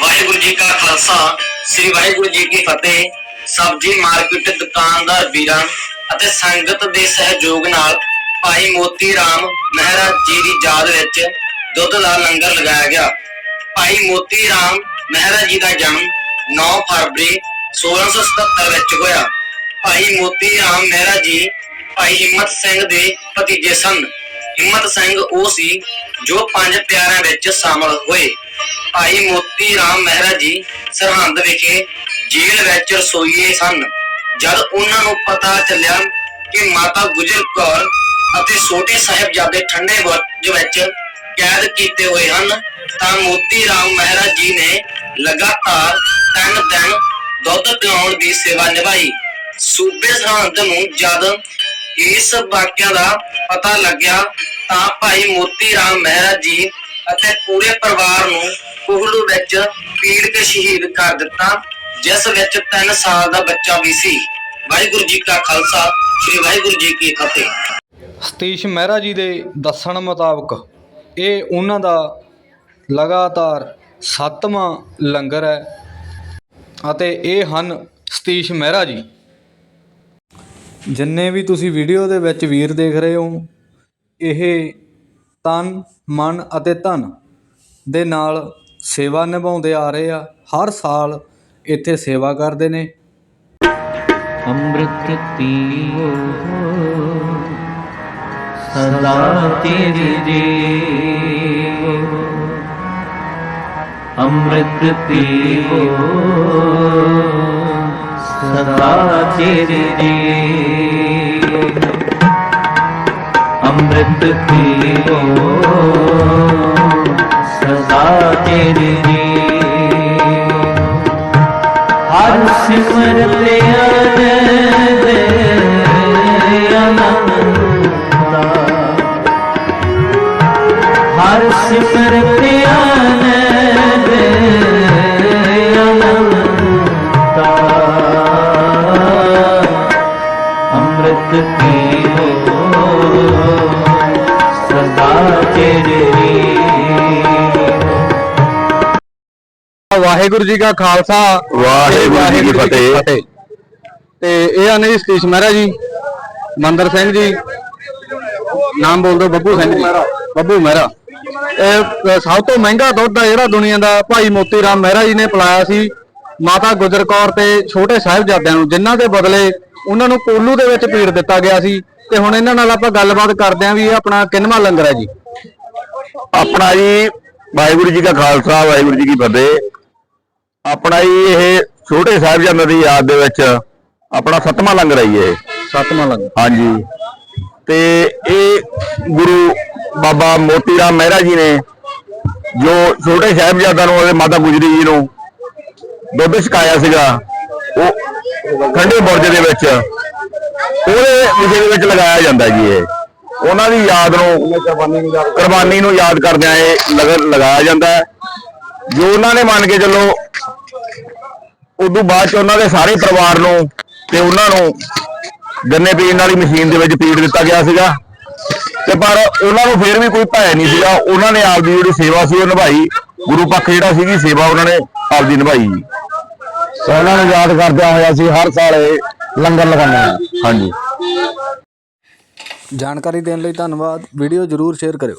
ਵਾਹਿਗੁਰੂ ਜੀ ਕਾ ਖਾਲਸਾ, ਸ੍ਰੀ ਵਾਹਿਗੁਰੂ ਜੀ ਕੀ ਫਤਿਹ। ਸਬਜੀ ਮਾਰਕੀਟ ਦੁਕਾਨਦਾਰ ਵੀਰਾਂ ਅਤੇ ਸੰਗਤ ਦੇ ਸਹਿਯੋਗ ਨਾਲ ਭਾਈ ਮੋਤੀ ਰਾਮ ਮਹਾਰਾਜ ਜੀ ਦੀ ਯਾਦ ਵਿੱਚ ਦੁੱਧ ਦਾ ਲੰਗਰ ਲਗਾਇਆ ਗਿਆ। ਭਾਈ ਮੋਤੀ ਰਾਮ ਮਹਾਰਾਜ ਜੀ ਦਾ ਜਨਮ 9 ਫਰਵਰੀ 1677 ਵਿੱਚ ਹੋਇਆ। ਭਾਈ ਮੋਤੀ ਰਾਮ ਮਹਿਰਾ ਜੀ ਭਾਈ ਹਿੰਮਤ ਸਿੰਘ ਦੇ ਭਤੀਜੇ ਸਨ। ਹਿੰਮਤ ਸਿੰਘ ਉਹ ਸੀ ਜੋ ਪੰਜ ਪਿਆਰਿਆਂ ਵਿੱਚ ਸ਼ਾਮਲ ਹੋਏ। ਭਾਈ ਮੋਤੀ ਰਾਮ ਮਹਿਰਾ ਜੀ ਸਰਹੰਦ ਵਿਖੇ ਜੇਲ੍ਹ ਵਿੱਚ ਰਸੋਈਏ ਸਨ। ਜਦ ਉਹਨਾਂ ਨੂੰ ਪਤਾ ਚੱਲਿਆ ਕਿ ਮਾਤਾ ਗੁਜਰ ਕੌਰ ਅਤੇ ਛੋਟੇ ਸਾਹਿਬਜ਼ਾਦੇ ਠੰਡੇ ਬੁਰਜ ਵਿੱਚ ਕੈਦ ਕੀਤੇ ਹੋਏ ਹਨ, ਤਾਂ ਮੋਤੀ ਰਾਮ ਮਹਿਰਾ ਜੀ ਨੇ ਲਗਾਤਾਰ ਤਿੰਨ ਦਿਨ ਦੁੱਧ ਪਿਆਉਣ ਦੀ ਸੇਵਾ ਨਿਭਾਈ। ਸੂਬੇ ਸਰਹੰਦ ਨੂੰ ਜਦ ਇਸ ਵਾਕਿਆ ਦਾ ਪਤਾ ਲੱਗਿਆ, ਤਾਂ ਭਾਈ ਮੋਤੀ ਰਾਮ ਮਹਿਰਾ ਜੀ ਅਤੇ ਪੂਰੇ ਪਰਿਵਾਰ ਨੂੰ ਕੋਹਲੂ ਵਿੱਚ ਪੀੜ ਕੇ ਸ਼ਹੀਦ ਕਰ ਦਿੱਤਾ, ਜਿਸ ਵਿੱਚ 3 ਸਾਲ ਦਾ ਬੱਚਾ ਵੀ ਸੀ। ਵਾਹਿਗੁਰੂ ਜੀ ਕਾ ਖਾਲਸਾ, ਸ੍ਰੀ ਵਾਹਿਗੁਰੂ ਜੀ ਕੀ ਫਤਿਹ। ਸਤੀਸ਼ ਮਹਿਰਾ ਜੀ ਦੇ ਦੱਸਣ ਮੁਤਾਬਕ, ਇਹ ਉਹਨਾਂ ਦਾ ਲਗਾਤਾਰ ਸੱਤਵਾਂ ਲੰਗਰ ਹੈ ਅਤੇ ਇਹ ਹਨ ਸਤੀਸ਼ ਮਹਿਰਾ ਜੀ। ਜਿੰਨੇ ਵੀ ਤੁਸੀਂ ਵੀਡੀਓ ਦੇ ਵਿੱਚ ਵੀਰ ਦੇਖ ਰਹੇ ਹੋ, ਇਹ ਤਨ, ਮਨ ਅਤੇ ਧਨ ਦੇ ਨਾਲ ਸੇਵਾ ਨਿਭਾਉਂਦੇ ਆ ਰਹੇ ਆ। ਹਰ ਸਾਲ ਇੱਥੇ ਸੇਵਾ ਕਰਦੇ ਨੇ। ਅੰਮ੍ਰਿਤ ਪੀਵੋ ਸਦਾ ਤੇਰੇ ਜੀਵੋ ਅੰਮ੍ਰਿਤ ਪੀਵੋ ਸਦਾ ਤੇਰੇ ਜੀਵੋ ਅੰਮ੍ਰਿਤ ਪੀਵੋ ਸਦਾ ਤੇਰੇ ਹਰ ਸਿਮਰਤ ਆਨੰਦ ਅਨੰਤਾ ਹਰ ਸਿਮਰਤ ਆਨੰਦ ਅਨੰਤਾ ਅੰਮ੍ਰਿਤ ਪੀਵੋ ਸਦਾ ਵਾਹਿਗੁਰੂ ਜੀ ਕਾ ਖਾਲਸਾ ਵਾਹਿਗੁਰੂ ਜੀ ਕੀ ਫਤਿਹ। ਤੇ ਇਹ ਹਨ ਜੀ ਸਤੀਸ਼ ਮਹਿਰਾ ਜੀ ਮੰਦਰ ਸਿੰਘ ਜੀ ਨਾਮ ਬੋਲ ਦਿਓ ਬੱਬੂ ਸਿੰਘ ਜੀ। ਬੱਬੂ ਮਹਿਰਾ। ਇਹ ਸਭ ਤੋਂ ਮਹਿੰਗਾ ਦੁੱਧ ਆ ਜਿਹੜਾ ਦੁਨੀਆ ਦਾ ਭਾਈ ਮੋਤੀ ਰਾਮ ਮਹਿਰਾ ਜੀ ਨੇ ਪਿਲਾਇਆ ਸੀ। ਮਾਤਾ ਗੁਜਰ ਕੌਰ ਤੇ ਛੋਟੇ ਸਾਹਿਬਜ਼ਾਦਿਆਂ ਨੂੰ ਜਿਨ੍ਹਾਂ ਦੇ ਬਦਲੇ ਉਹਨਾਂ ਨੂੰ ਕੋਲੂ ਦੇ ਵਿੱਚ ਪੀੜ ਦਿੱਤਾ ਗਿਆ ਸੀ। ਤੇ ਹੁਣ ਇਹਨਾਂ ਨਾਲ ਆਪਾਂ ਗੱਲਬਾਤ ਕਰਦੇ ਆਂ ਵੀ ਇਹ ਆਪਣਾ ਕਿੰਨਵਾਂ ਲੰਗਰ ਹੈ ਜੀ? ਆਪਣਾ ਜੀ ਵਾਹਿਗੁਰੂ ਜੀ ਕਾ ਖਾਲਸਾ ਵਾਹਿਗੁਰੂ ਜੀ ਕੀ ਫਤਿਹ। ਆਪਣਾ ਜੀ ਇਹ ਛੋਟੇ ਸਾਹਿਬਜ਼ਾਦਿਆਂ ਦੀ ਯਾਦ ਦੇ ਵਿੱਚ ਆਪਣਾ ਸੱਤਵਾਂ ਲੰਗਰ ਹੈ ਜੀ ਇਹ। ਸੱਤਵਾਂ ਲੰਗਰ। ਹਾਂਜੀ। ਤੇ ਇਹ ਗੁਰੂ ਬਾਬਾ ਮੋਤੀ ਰਾਮ ਮਹਿਰਾ ਜੀ ਨੇ ਜੋ ਛੋਟੇ ਸਾਹਿਬਜ਼ਾਦਿਆਂ ਨੂੰ ਉਹਦੇ ਮਾਤਾ ਗੁਜਰੀ ਜੀ ਨੂੰ ਦੁੱਧ ਛਕਾਇਆ ਸੀਗਾ ਉਹ ਠੰਡੇ ਬੁਰਜ ਦੇ ਵਿੱਚ ਉਹਦੇ ਵਿਸ਼ੇ ਦੇ ਵਿੱਚ ਲਗਾਇਆ ਜਾਂਦਾ ਜੀ ਇਹ। ਉਹਨਾਂ ਦੀ ਯਾਦ ਨੂੰ ਕੁਰਬਾਨੀ ਨੂੰ ਯਾਦ ਕਰਦਿਆਂ ਇਹ ਲਗਰ ਲਗਾਇਆ ਜਾਂਦਾ ਹੈ। ਜੋ ਉਹਨਾਂ ਨੇ ਮੰਨ ਕੇ ਚੱਲੋ, ਉਦੋਂ ਬਾਅਦ ਚ ਉਹਨਾਂ ਦੇ ਸਾਰੇ ਪਰਿਵਾਰ ਨੂੰ ਤੇ ਉਹਨਾਂ ਨੂੰ ਗੰਨੇ ਪੀਣ ਵਾਲੀ ਮਸ਼ੀਨ ਦੇ ਵਿੱਚ ਪੀੜ ਦਿੱਤਾ ਗਿਆ ਸੀਗਾ। ਤੇ ਪਰ ਉਹਨਾਂ ਨੂੰ ਫਿਰ ਵੀ ਕੋਈ ਭੈ ਨਹੀਂ ਸੀਗਾ। ਉਹਨਾਂ ਨੇ ਆਪਦੀ ਜਿਹੜੀ ਸੇਵਾ ਸੀ ਉਹ ਨਿਭਾਈ। ਗੁਰੂ ਪੱਖ ਜਿਹੜਾ ਸੀਗੀ, ਸੇਵਾ ਉਹਨਾਂ ਨੇ ਆਪਦੀ ਨਿਭਾਈ। ਸੋ ਉਹਨਾਂ ਨੂੰ ਯਾਦ ਕਰਦਿਆਂ ਹੋਇਆ ਸੀ, ਹਰ ਸਾਲ ਇਹ ਲੰਗਰ ਲਗਾਉਂਦੇ ਹਾਂ। ਹਾਂਜੀ। ਜਾਣਕਾਰੀ ਦੇਣ ਲਈ ਧੰਨਵਾਦ। ਵੀਡੀਓ ਜਰੂਰ ਸ਼ੇਅਰ ਕਰਿਓ।